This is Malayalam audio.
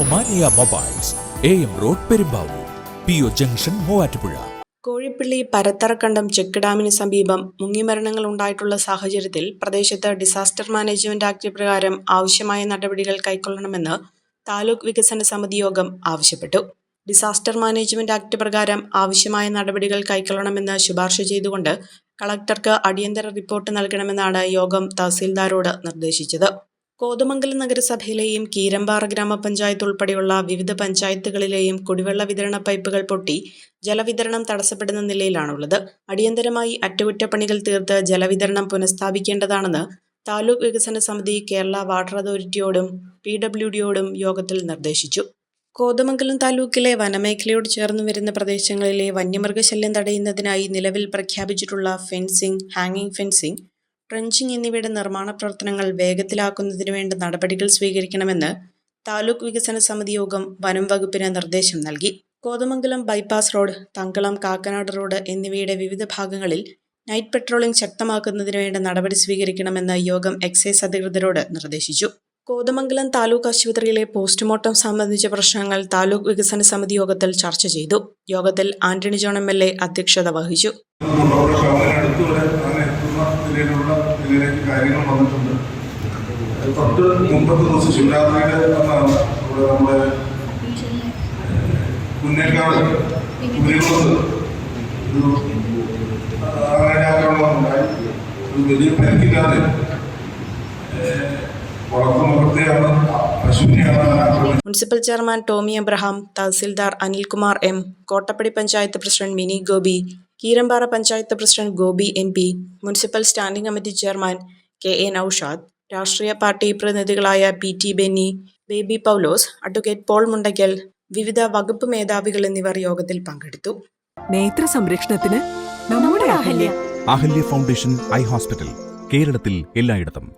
Omania mobiles A M road Perumbavoor P O junction Muvattupuzha. Kozhippally Paratharakandam check ഡാമിന് സമീപം മുങ്ങിമരണങ്ങൾ ഉണ്ടായിട്ടുള്ള സാഹചര്യത്തിൽ പ്രദേശത്ത് ഡിസാസ്റ്റർ മാനേജ്മെന്റ് ആക്ട് പ്രകാരം ആവശ്യമായ നടപടികൾ കൈക്കൊള്ളണമെന്ന് താലൂക്ക് വികസന സമിതി യോഗം ആവശ്യപ്പെട്ടു. ഡിസാസ്റ്റർ മാനേജ്മെന്റ് ആക്ട് പ്രകാരം ആവശ്യമായ നടപടികൾ കൈക്കൊള്ളണമെന്ന് ശുപാർശ ചെയ്തുകൊണ്ട് കളക്ടർക്ക് അടിയന്തര റിപ്പോർട്ട് നൽകണമെന്നാണ് യോഗം തഹസീൽദാരോട് നിർദ്ദേശിച്ചത്. കോതമംഗലം നഗരസഭയിലെയും കീരമ്പാറ ഗ്രാമപഞ്ചായത്ത് ഉൾപ്പെടെയുള്ള വിവിധ പഞ്ചായത്തുകളിലെയും കുടിവെള്ള വിതരണ പൈപ്പുകൾ പൊട്ടി ജലവിതരണം തടസ്സപ്പെടുന്ന നിലയിലാണുള്ളത്. അടിയന്തരമായി അറ്റകുറ്റപ്പണികൾ തീർത്ത് ജലവിതരണം പുനഃസ്ഥാപിക്കേണ്ടതാണെന്ന് താലൂക്ക് വികസന സമിതി കേരള വാട്ടർ അതോറിറ്റിയോടും പി ഡബ്ല്യു ഡിയോടും യോഗത്തിൽ നിർദ്ദേശിച്ചു. കോതമംഗലം താലൂക്കിലെ വനമേഖലയോട് ചേർന്ന് വരുന്ന പ്രദേശങ്ങളിലെ വന്യമൃഗശല്യം തടയുന്നതിനായി നിലവിൽ പ്രഖ്യാപിച്ചിട്ടുള്ള ഫെൻസിംഗ് ഹാങ്ങിംഗ് ഫെൻസിംഗ് ട്രെഞ്ചിങ് എന്നിവയുടെ നിർമ്മാണ പ്രവർത്തനങ്ങൾ വേഗത്തിലാക്കുന്നതിന് വേണ്ട നടപടികൾ സ്വീകരിക്കണമെന്ന് താലൂക്ക് വികസന സമിതി യോഗം വനം വകുപ്പിന് നിർദ്ദേശം നൽകി. Kothamangalam bypass road Thankalam Kakkanad road എന്നിവയുടെ വിവിധ ഭാഗങ്ങളിൽ നൈറ്റ് പെട്രോളിംഗ് ശക്തമാക്കുന്നതിന് വേണ്ട നടപടി സ്വീകരിക്കണമെന്ന് യോഗം എക്സൈസ് അധികൃതരോട് നിർദ്ദേശിച്ചു. കോതമംഗലം താലൂക്ക് ആശുപത്രിയിലെ പോസ്റ്റ്മോർട്ടം സംബന്ധിച്ച പ്രശ്നങ്ങൾ താലൂക്ക് വികസന സമിതി യോഗത്തിൽ ചർച്ച ചെയ്തു. യോഗത്തിൽ ആന്റണി ജോൺ എം അധ്യക്ഷത വഹിച്ചു. നമ്മുടെ ഗവൺമെന്റ് അടുത്ത് വരെ അങ്ങനെ എത്തുന്ന നിലയിലുള്ള നിലയിലേക്ക് കാര്യങ്ങൾ വന്നിട്ടുണ്ട്. തൊട്ട് മുമ്പത്തെ ദിവസം ശിവരാത്രിയുടെ അന്നാണ് ഇവിടെ നമ്മുടെ മുന്നേക്കാട് കുരികുളത്ത് ഒരു അങ്ങനെ ആക്രമണം ഉണ്ടായി ഒരു വലിയ പരിക്കില്ലാതെ വളർത്തുമൃഗത്തെയാണ് municipal chairman Tomy Abraham tahsildar Anilkumar M Kottappady panchayat president Mini Gopi Keerampara panchayat president Gopi M P municipal standing committee chairman K A Noushad രാഷ്ട്രീയ party പ്രതിനിധികളായ P T Benny Baby Paulose advocate Paul Mundakkal വിവിധ വകുപ്പ് മേധാവികൾ എന്നിവർ യോഗത്തിൽ പങ്കെടുത്തു. നേത്ര സംരക്ഷണത്തിന് നമ്മുടെ Ahalya. Ahalya foundation eye hospital കേരളത്തിൽ എല്ലായിടത്തും.